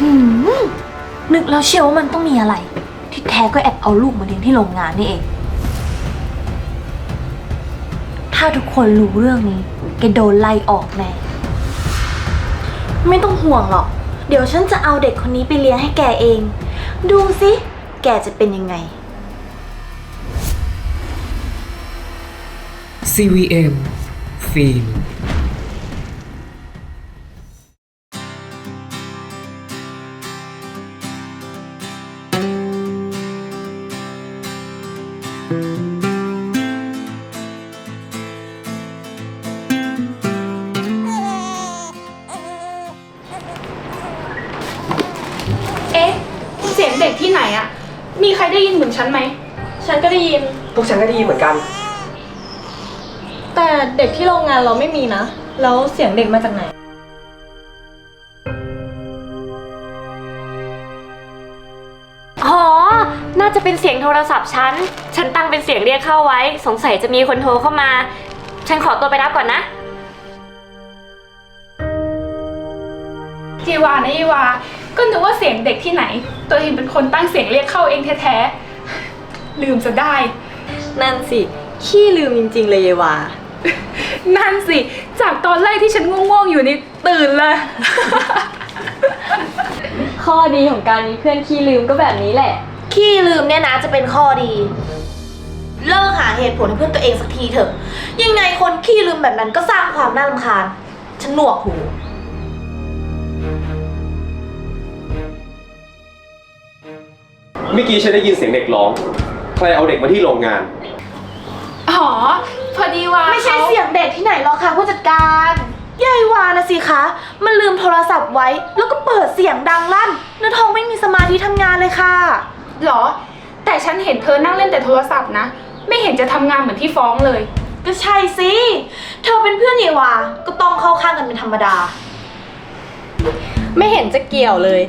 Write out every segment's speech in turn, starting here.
หืมนึกแล้วเชียวว่ามันต้องมีอะไร ที่แท้ก็แอบเอาลูกมาเลี้ยงที่โรงงานนี่เอง ถ้าทุกคนรู้เรื่องนี้แกโดนไล่ออกแน่ไม่ต้องห่วงหรอก เดี๋ยวฉันจะเอาเด็กคนนี้ไปเลี้ยงให้แกเอง ดูสิแกจะเป็นยังไง CVM ฟิล์ม เอ๊ะ เสียงเด็กที่ไหนอะมีใครได้ยินเหมือนฉันไหม ฉันก็ได้ยิน พวกฉันก็ได้ยินเหมือนกัน แต่เด็กที่โรงงานเราไม่มีนะ แล้วเสียงเด็กมาจากไหน อ๋อ น่าจะเป็นเสียงโทรศัพท์ฉัน ฉันตั้งเป็นเสียงเรียกเข้าไว้ สงสัยจะมีคนโทรเข้ามา ฉันขอตัวไปรับก่อนนะ เยวานะเยวา ก็นึกว่าเสียงเด็กที่ไหน ตัวเองเป็นคนตั้งเสียงเรียกเข้าเองแท้ๆ ลืมจะได้ นั่นสิ ขี้ลืมจริง ๆ เลยเยวา นั่นสิ จากตอนแรกที่ฉันง่วงๆอยู่นี่ตื่นเลย ข้อดีของการมีเพื่อนขี้ลืมก็แบบนี้แหละ ขี้ลืมเนี่ยนะจะเป็นข้อดี เลิกหาเหตุผลให้เพื่อนตัวเองสักทีเถอะ ยังไงคนขี้ลืมแบบนั้นก็สร้างความน่ารำคาญฉันหนวกหู มื่อกี้ฉันได้ยินเสียงเด็กร้อง ใครเอาเด็กมาที่โรงงาน อ๋อ พอดีว่าไม่ใช่ขาเสียงเด็กที่ไหนหรอกค่ะผู้จัดการยายวานะสิคะ มันลืมโทรศัพท์ไว้ แล้วก็เปิดเสียงดังลั่นเนื้อทองไม่มีสมาธิทำงานเลยค่ะ หรอ แต่ฉันเห็นเธอนั่งเล่นแต่โทรศัพท์นะ ไม่เห็นจะทำงานเหมือนที่ฟ้องเลย ก็ใช่สิ เธอเป็นเพื่อนเยวา ก็ต้องเข้าข้างกันเป็นธรรมดา ไม่เห็นจะเกี่ยวเลย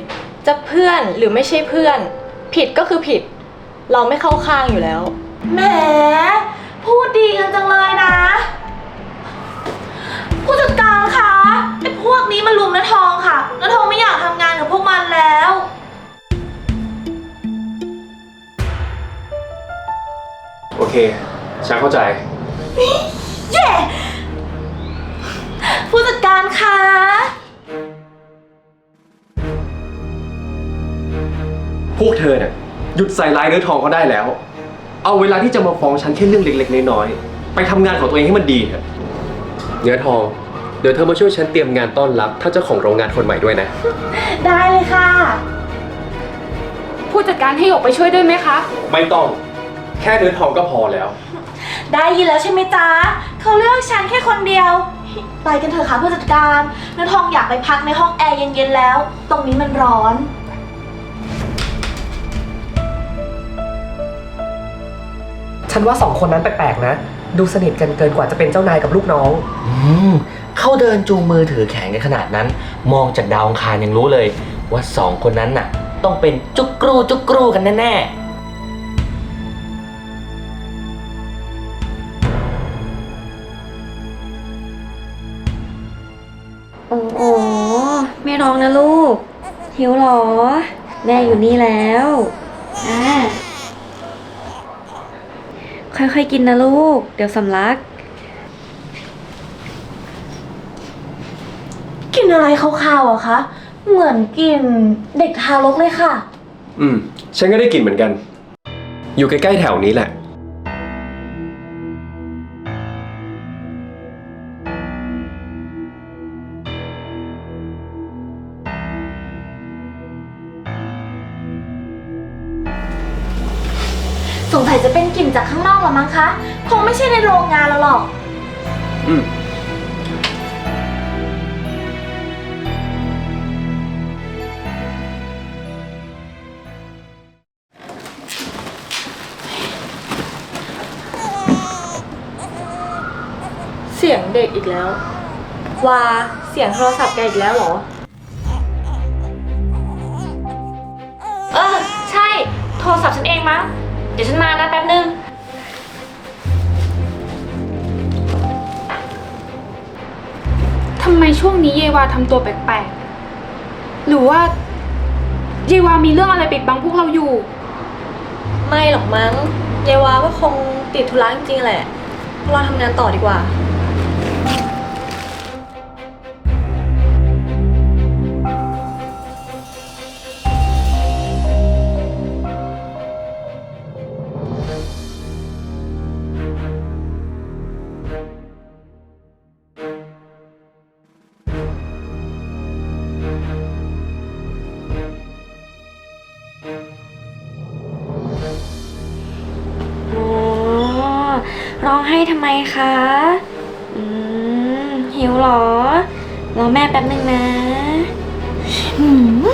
จะเพื่อนหรือไม่ใช่เพื่อน ผิดก็คือผิด เราไม่เข้าข้างอยู่แล้ว แหม พูดดีกันจังเลยนะ ผู้จัดการคะไอ้พวกนี้มันลุมน้าทองค่ะน้าทองไม่อยากทำงานกับพวกมันแล้ว โอเค ฉันเข้าใจ เย่ วกเธอเนี่ยหยุดใส่ร้ายเนื้อทองเขาได้แล้ว เอาเวลาที่จะมาฟ้องฉันแค่เรื่องเล็กๆน้อยๆไปทำงานของตัวเองให้มันดีเถอะเนื้อทอง เดี๋ยวเธอมาช่วยฉันเตรียมงานต้อนรับท่านเจ้าของโรงงานคนใหม่ด้วยนะ ได้เลยค่ะ ผู้จัดการให้หยกไปช่วยด้วยไหมคะ ไม่ต้อง แค่เนื้อทองก็พอแล้ว ได้ยินแล้วใช่ไหมจ๊ะเขาเลือกฉันแค่คนเดียว ไปกันเถอะค่ะผู้จัดการน้าทองอยากไปพักในห้องแอร์เย็นๆแล้ว ตรงนี้มันร้อน ฉันว่าสองคนนั้นแปลกๆนะ ดูสนิทกันเกินกว่าจะเป็นเจ้านายกับลูกน้อง อืมเขาเดินจูงมือถือแขนกันขนาดนั้น มองจากดาวอังคารยังรู้เลย ว่าสองคนนั้นน่ะ ต้องเป็นจุกกรูจุกกรูกันแน่โอ้โหไม่ร้องนะลูก หิวเหรอ แม่อยู่นี่แล้วอ่า ค่อยๆกินนะลูก เดี๋ยวสำลักกินอะไรคาวๆอะคะ เหมือนกินเด็กทารกเลยค่ะ อืม ฉันก็ได้กลิ่นเหมือนกัน อยู่ใกล้ๆแถวนี้แหละ สงสัยจะเป็นกลิ่นจากข้างนอกละมั้งคะ คงไม่ใช่ในโรงงานแล้วหรอก อืม เสียงเด็กอีกแล้ว ว่าเสียงโทรศัพท์แกอีกแล้วเหรอ เออ ใช่ โทรศัพท์ฉันเองมั้ง เดี๋ยวฉันมานะแป๊บนึง ทำไมช่วงนี้เยวาทำตัวแปลกๆ หรือว่ายายวามีเรื่องอะไรปิดบังพวกเราอยู่ ไม่หรอกมั้งยายวาก็คงติดธุระจริงๆแหละพวกเราทำงานต่อดีกว่า ทำไมคะ อืม หิวเหรอ รอแม่แป๊บนึงนะหืม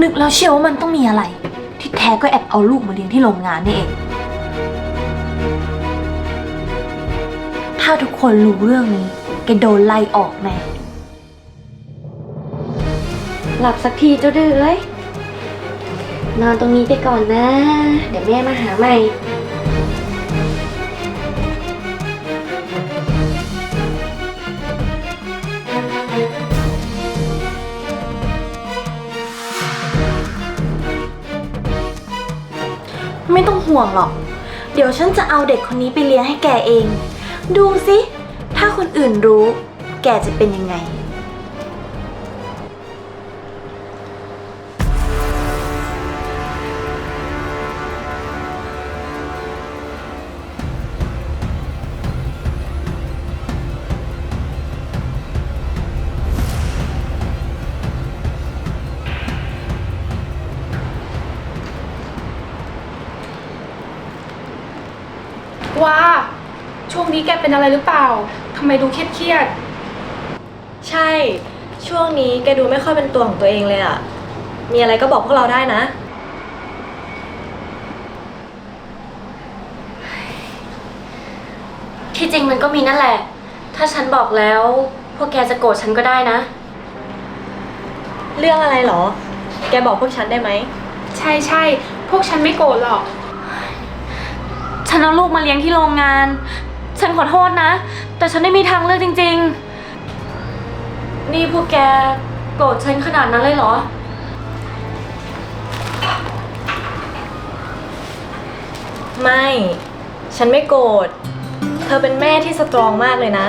นึกแล้วเชียวว่ามันต้องมีอะไร ที่แท้ก็แอบเอาลูกมาเลี้ยงที่โรงงานนี่เอง ถ้าทุกคนรู้เรื่องนี้แกโดนไล่ออกแน่หลับสักทีเจ้าดื้อเอ้ยนอนตรงนี้ไปก่อนนะ เดี๋ยวแม่มาหาใหม่ ห่วงหรอก เดี๋ยวฉันจะเอาเด็กคนนี้ไปเลี้ยงให้แกเอง ดูสิ ถ้าคนอื่นรู้ แกจะเป็นยังไง นี้แกเป็นอะไรหรือเปล่า ทำไมดูเครียดใช่ ช่วงนี้แกดูไม่ค่อยเป็นตัวของตัวเองเลยอะมีอะไรก็บอกพวกเราได้นะ ที่จริงมันก็มีนั่นแหละ ถ้าฉันบอกแล้ว พวกแกจะโกรธฉันก็ได้นะ เรื่องอะไรเหรอ แกบอกพวกฉันได้ไหม ๆ ใช่ใช่พวกฉันไม่โกรธหรอก ฉันเอาลูกมาเลี้ยงที่โรงงาน ฉันขอโทษนะ แต่ฉันไม่มีทางเลือกจริง ๆ นี่พวกแกโกรธฉันขนาดนั้นเลยเหรอ ไม่ ฉันไม่โกรธ เธอเป็นแม่ที่สตรองมากเลยนะ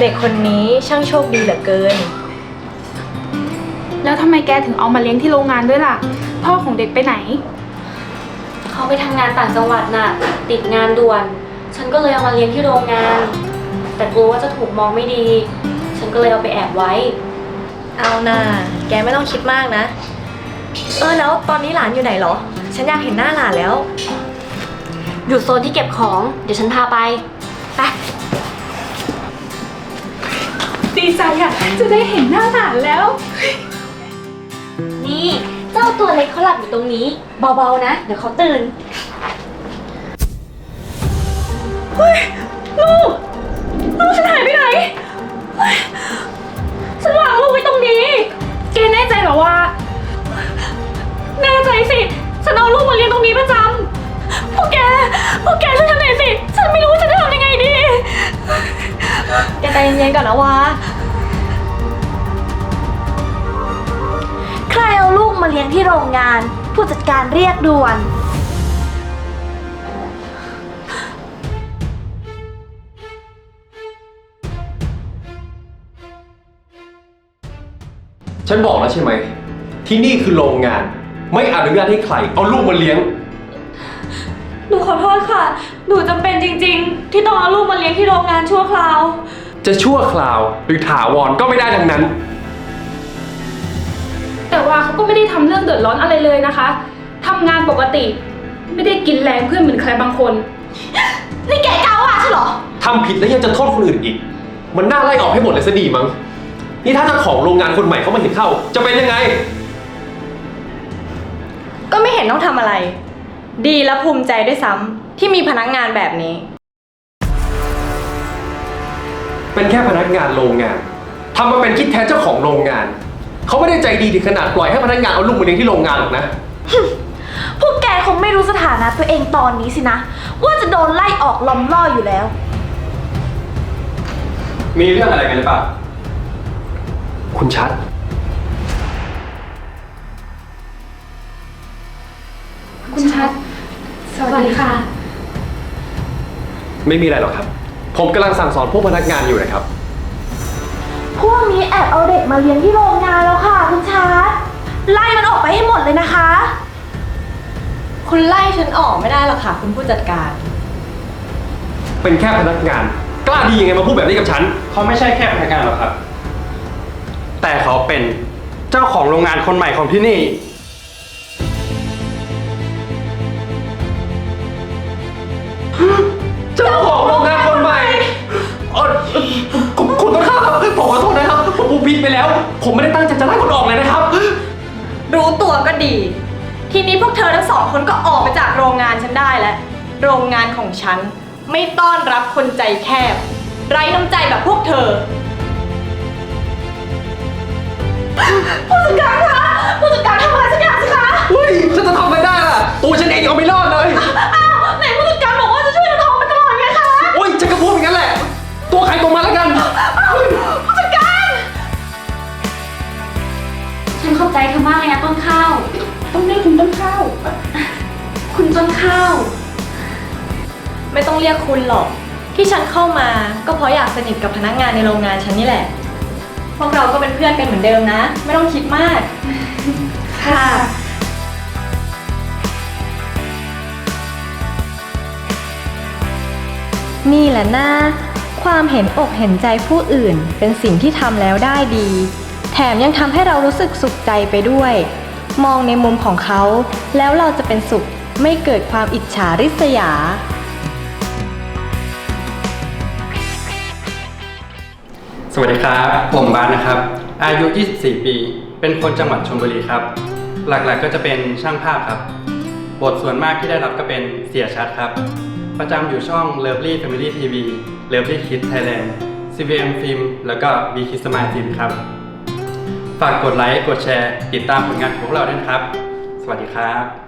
เด็กคนนี้ช่างโชคดีเหลือเกิน แล้วทำไมแกถึงเอามาเลี้ยงที่โรงงานด้วยล่ะ พ่อของเด็กไปไหน เขาไปทำงานต่างจังหวัดน่ะ ติดงานด่วน ฉันก็เลยเอามาเลี้ยงที่โรงงาน แต่กลัวว่าจะถูกมองไม่ดี ฉันก็เลยเอาไปแอบไว้ เอาน่ะแกไม่ต้องคิดมากนะ เออแล้วตอนนี้หลานอยู่ไหนเหรอ ฉันอยากเห็นหน้าหลานแล้ว อยู่โซนที่เก็บของ เดี๋ยวฉันพาไป ไป ดีใจอะจะได้เห็นหน้าหลานแล้ว นี่ เจ้าตัวเล็กเขาหลับอยู่ตรงนี้ เบาๆนะ เดี๋ยวเขาตื่น ลูก ลูกฉันหายไปไหนฉันวางลูกไว้ตรงนี้ แกแน่ใจเหรอว่า แน่ใจสิ ฉันเอาลูกมาเลี้ยงตรงนี้ประจำพวกแก พวกแกช่วยฉันหน่อยสิ ฉันไม่รู้ว่าฉันจะทำยังไงดี แกใจเย็นๆก่อนนะวาใครเอาลูกมาเลี้ยงที่โรงงาน ผู้จัดการเรียกด่วน ฉันบอกแล้วใช่ไหม ที่นี่คือโรงงาน ไม่อนุญาตให้ใคร เอาลูกมาเลี้ยง หนูขอโทษค่ะ หนูจำเป็นจริง ๆ ที่ต้องเอาลูกมาเลี้ยงที่โรงงานชั่วคราว จะชั่วคราวหรือถาวรก็ไม่ได้ทั้งนั้น แต่ว่าเขาก็ไม่ได้ทำเรื่องเดือดร้อนอะไรเลยนะคะ ทำงานปกติ ไม่ได้กินแรงเพื่อนเหมือนใครบางคน นี่แกกล้าว่าใช่เหรอ ทำผิดแล้วยังจะโทษคนอื่นอีก มันน่าไล่ออกให้หมดเลยซะดีมั้ง นี่ถ้าเจ้าของโรงงานคนใหม่เขามาเห็นเข้า จะเป็นยังไง ก็ไม่เห็นต้องทำอะไร ดีและภูมิใจด้วยซ้ำที่มีพนักงานแบบนี้ เป็นแค่พนักงานโรงงานทำมาเป็นคิดแทนเจ้าของโรงงาน เขาไม่ได้ใจดีถึงขนาดปล่อยให้พนักงานเอาลูกมาเลี้ยงที่โรงงานหรอกนะ พวกแกคงไม่รู้สถานะตัวเองตอนนี้สินะ ว่าจะโดนไล่ออกล้อมล่ออยู่แล้ว มีเรื่องอะไรกันหรือเปล่า คุณชัด คุณชัด สวัสดีค่ะ ไม่มีอะไรหรอกครับ ผมกำลังสั่งสอนพวกพนักงานอยู่นะครับ พวกนี้แอบเอาเด็กมาเลี้ยงที่โรงงานแล้วค่ะ คุณชัด ไล่มันออกไปให้หมดเลยนะคะ คุณไล่ฉันออกไม่ได้หรอกค่ะ คุณผู้จัดการ เป็นแค่พนักงาน กล้าดียังไงมาพูดแบบนี้กับฉัน เขาไม่ใช่แค่พนักงานหรอกครับ แต่เขาเป็นเจ้าของโรงงานคนใหม่ของที่นี่ เจ้าของโรงงานคนใหม่เอ่อคุณคุณต้นข้าวครับผมขอโทษนะครับ ผมผมผิดไปแล้ว ผมไม่ได้ตั้งใจจะไล่คุณออกเลยนะครับ รู้ตัวก็ดี ทีนี้พวกเธอทั้งสองคนก็ออกไปจากโรงงานฉันได้แล้ว โรงงานของฉัน ไม่ต้อนรับคนใจแคบ ไร้น้ำใจแบบพวกเธอ ผู้จัดการคะผู้จัดการทำอะไรสักอย่างสิคะเฮ้ยฉันจะทำอะไรได้ล่ะ ตัวฉันเองยังเอาไม่รอดเลยอ้าวไหนผู้จัดการบอกว่าจะช่วยนางทองมาตลอดไงคะโอ้ยฉันก็พูดอย่างนั้นแหละ ตัวใครตัวมันแล้วกันผู้จัดการ ฉันขอบใจเธอมากเลยนะต้นข้าว ต้องเรียกคุณต้นข้าว คุณต้นข้าว ไม่ต้องเรียกคุณหรอก ที่ฉันเข้ามาก็เพราะอยากสนิทกับพนักงานในโรงงานฉันนี่แหละ พวกเราก็เป็นเพื่อนกันเหมือนเดิมนะ ไม่ต้องคิดมาก ค่ะ นี่แหละนะ ความเห็นอกเห็นใจผู้อื่นเป็นสิ่งที่ทำแล้วได้ดี แถมยังทำให้เรารู้สึกสุขใจไปด้วย มองในมุมของเขา แล้วเราจะเป็นสุขไม่เกิดความอิจฉาริษยา วัสดีครับ ผมบานนะครับ อายุ 24 ปี เป็นคนจังหวัดชลบุรีครับ หลักๆก็จะเป็นช่างภาพครับ บทส่วนมากที่ได้รับก็เป็นเสียชัดครับ ประจำอยู่ช่อง Lovely Family TV Lovely Kids Thailand CVM Film แล้วก็ B Kids Smile Film ครับ ฝากกดไลค์ กดแชร์ ติดตามผลงานของพวกเราด้วยนะครับ สวัสดีครับ